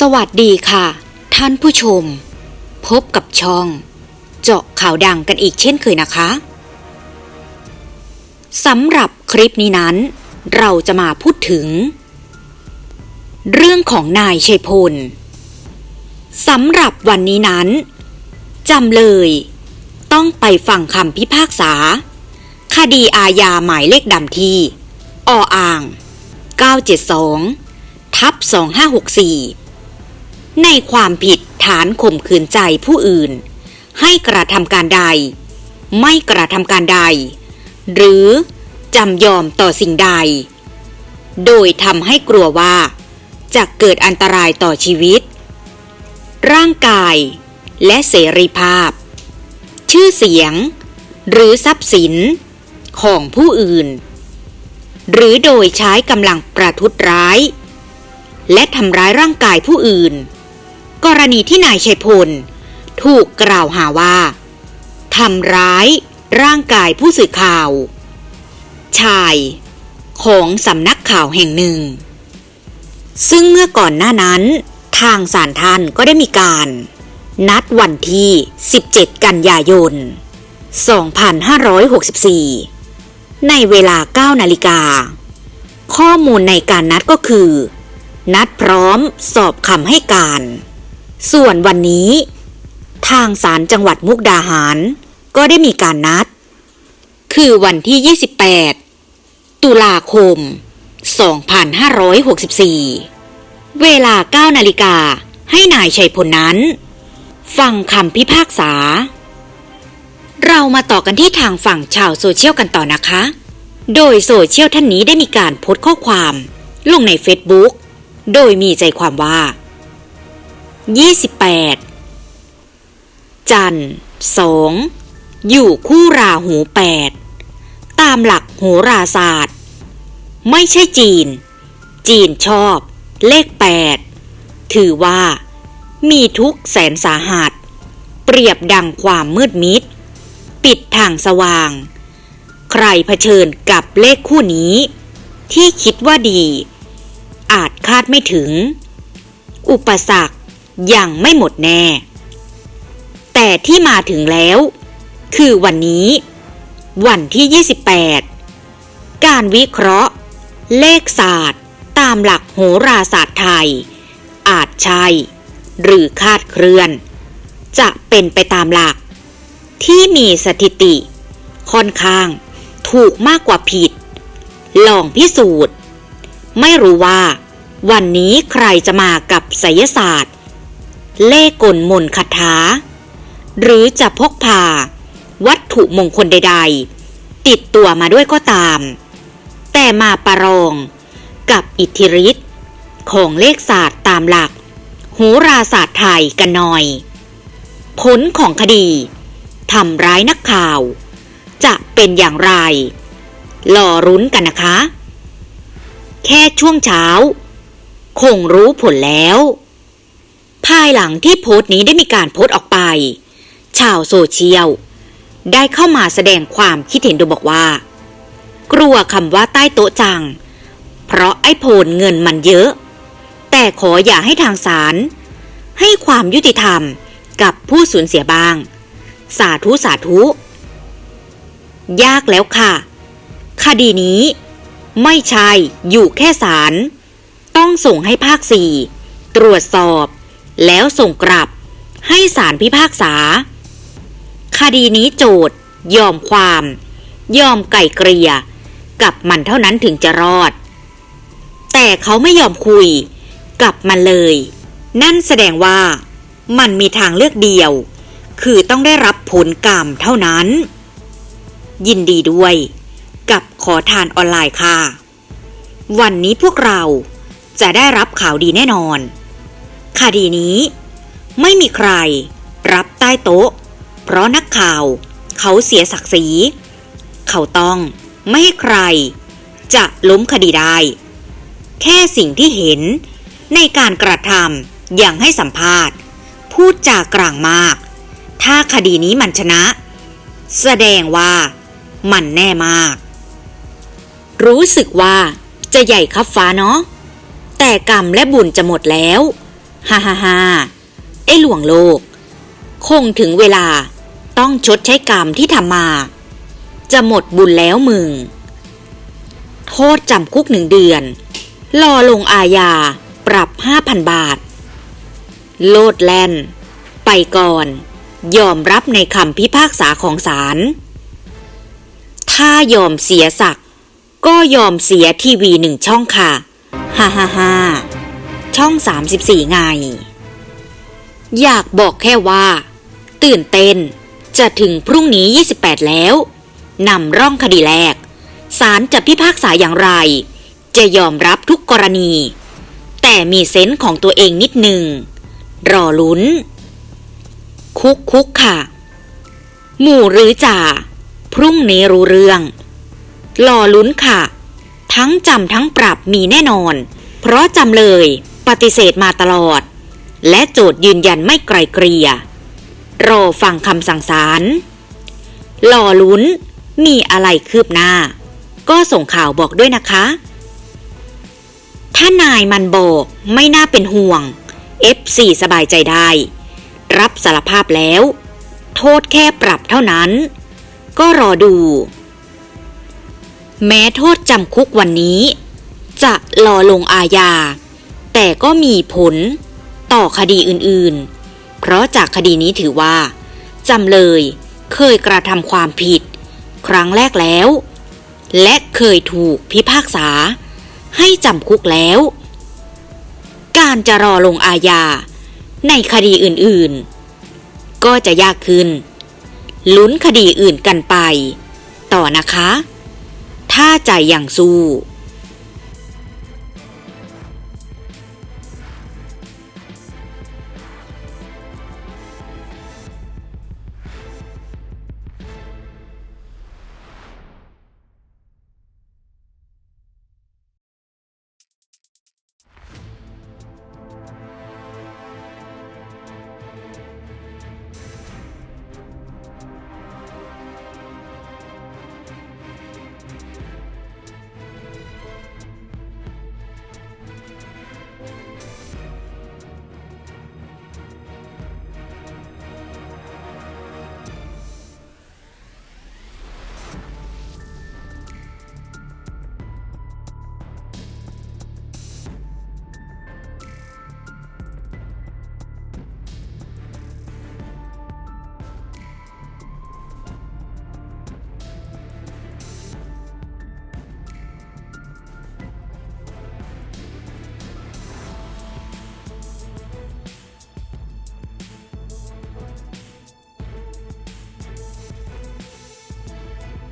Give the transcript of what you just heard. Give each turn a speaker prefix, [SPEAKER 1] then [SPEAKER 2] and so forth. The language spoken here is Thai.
[SPEAKER 1] สวัสดีค่ะ ท่านผู้ชม พบกับช่อง เจาะข่าวดังกันอีกเช่นเคยนะคะสำหรับคลิปนี้นั้น เราจะมาพูดถึง เรื่องของนายชัยพลสำหรับวันนี้นั้นจำเลย ต้องไปฟังคำพิพากษา คดีอาญาหมายเลขดำที่ออ่าง 972 ทับ 2564 ในความผิดฐานข่มขืนใจผู้อื่น ให้กระทำการใด ไม่กระทำการใด หรือจำยอมต่อสิ่งใด โดยทำให้กลัวว่าจะเกิดอันตรายต่อชีวิต ร่างกาย และเสรีภาพ ชื่อเสียง หรือทรัพย์สินของผู้อื่น หรือโดยใช้กำลังประทุษร้าย และทำร้ายร่างกายผู้อื่น กรณีที่นายชัยพล ถูกกล่าวหาว่าทำร้ายร่างกายผู้สื่อข่าว ชาย ของสำนักข่าวแห่งหนึ่ง ซึ่งเมื่อก่อนหน้านั้น ทางศาลท่านก็ได้มีการ นัดวันที่ 17 กันยายน 2564 ในเวลา 9 นาฬิกา ข้อมูลในการนัดก็คือ นัดพร้อมสอบคำให้การ ส่วนวันนี้ ทางศาลจังหวัดมุกดาหาร ก็ได้มีการนัด คือวันที่ 28 ตุลาคม 2564 เวลา 9 นาฬิกาให้นายชัยพลนั้น ฟังคำพิพากษา เรามาต่อกันที่ทางฝั่งชาวโซเชียลกันต่อนะคะ โดยโซเชียลท่านนี้ได้มีการโพสต์ข้อความ ลงใน Facebook โดยมีใจความว่า 28 จันทร์สองอยู่คู่ราหูแปดตามหลักโหราศาสตร์ ไม่ใช่จีน จีนชอบ เลขแปดถือว่า มีทุกแสนสาหัส เปรียบดังความมืดมิด ปิดทางสว่าง ใครเผชิญกับเลขคู่นี้ ที่คิดว่าดี อาจคาดไม่ถึง อุปสรรค ยังไม่หมดแน่ แต่ที่มาถึงแล้ว คือวันนี้ วันที่ 28 การวิเคราะห์ เลขศาสตร์ ตามหลักโหราศาสตร์ไทย อาจใช่หรือคาดเคลื่อน จะเป็นไปตามหลัก ที่มีสถิติ ค่อนข้างถูกมากกว่าผิด ลองพิสูจน์ ไม่รู้ว่า วันนี้ใครจะมากับไสยศาสตร์ เล่กลมนคาถา หรือจะพกพา วัตถุมงคลใด ๆ ติดตัวมาด้วยก็ตาม แต่มาประลองกับอิทธิฤทธิ์ของเลขศาสตร์ตามหลักโหราศาสตร์ไทยกันหน่อย ผลของคดีทำร้ายนักข่าว จะเป็นอย่างไรรอรุ้นกันนะคะ แค่ช่วงเช้า คงรู้ผลแล้ว ภายหลังที่โพสต์นี้ได้มีการโพสต์ออกไป ชาวโซเชียล ได้เข้ามาแสดงความคิดเห็นโดยบอกว่า กลัวคำว่าใต้โต๊ะจัง เพราะไอ้โพลเงินมันเยอะ แต่ขออย่าให้ทางศาลให้ความยุติธรรมกับผู้สูญเสียบ้าง สาธุสาธุ ยากแล้วค่ะ คดีนี้ ไม่ใช่อยู่แค่ศาลต้องส่งให้ภาคสี่ตรวจสอบ แล้วส่งกลับ ให้ศาลพิพากษา คดีนี้โจทย์ ยอมความ ยอมไก่เกลีย กับมันเท่านั้นถึงจะรอด แต่เขาไม่ยอมคุย กับมันเลย นั่นแสดงว่า มันมีทางเลือกเดียว คือต้องได้รับผลกรรมเท่านั้น ยินดีด้วย กับขอทานออนไลน์ค่ะ วันนี้พวกเราจะได้รับข่าวดีแน่นอน คดีนี้ ไม่มีใคร รับใต้โต๊ะ เพราะนักข่าว เขาเสียศักดิ์ศรีเขาต้องไม่ให้ใคร จะล้มคดีได้ แค่สิ่งที่เห็น ในการกระทำอย่างให้สัมภาษณ์ พูดจากลางมาก ถ้าคดีนี้มันชนะ แสดงว่ามันแน่มาก รู้สึกว่าจะใหญ่ครับฟ้าเนาะแต่กรรมและบุญจะหมดแล้ว ฮ่าฮ่าฮ่าไอ้หลวงโลก คงถึงเวลาต้องชดใช้กรรมที่ทำมา จะหมดบุญแล้วมึง โทษจำคุกหนึ่งเดือน รอลงอาญาปรับห้าพันบาท โลดแลนไปก่อน ยอมรับในคำพิพากษาของศาล ถ้ายอมเสียศักดิ์ก็ยอมเสียทีวีหนึ่งช่องค่ะ ฮ่าฮ่าฮ่า ช่อง 34 ไง อยากบอกแค่ว่า ตื่นเต้นจะถึงพรุ่งนี้ 28 แล้วนำร่องคดีแรกศาลจะพิพากษาอย่างไร จะยอมรับทุกกรณี แต่มีเซนส์ของตัวเองนิดหนึ่ง รอลุ้น คุกคุกค่ะ หมู่หรือจ่า พรุ่งนี้รู้เรื่อง รอลุ้นค่ะ ทั้งจำทั้งปรับมีแน่นอน เพราะจำเลย ปฏิเสธมาตลอด และโจทยืนยันไม่ไกลเกลี่ย รอฟังคำสั่งศาลรอลุ้น มีอะไรคืบหน้า ก็ส่งข่าวบอกด้วยนะคะ ถ้านายมันบอกไม่น่าเป็นห่วง F4 สบายใจได้ รับสารภาพแล้ว โทษแค่ปรับเท่านั้น ก็รอดู แม้โทษจำคุกวันนี้ จะรอลงอาญา แต่ก็มีผลต่อคดีอื่นๆ เพราะจากคดีนี้ถือว่าจำเลยเคยกระทำความผิด ครั้งแรกแล้ว และเคยถูกพิพากษา ให้จำคุกแล้ว การจะรอลงอาญาในคดีอื่นๆ ก็จะยากขึ้น ลุ้นคดีอื่นกันไป ต่อนะคะ ถ้าใจอยังสู้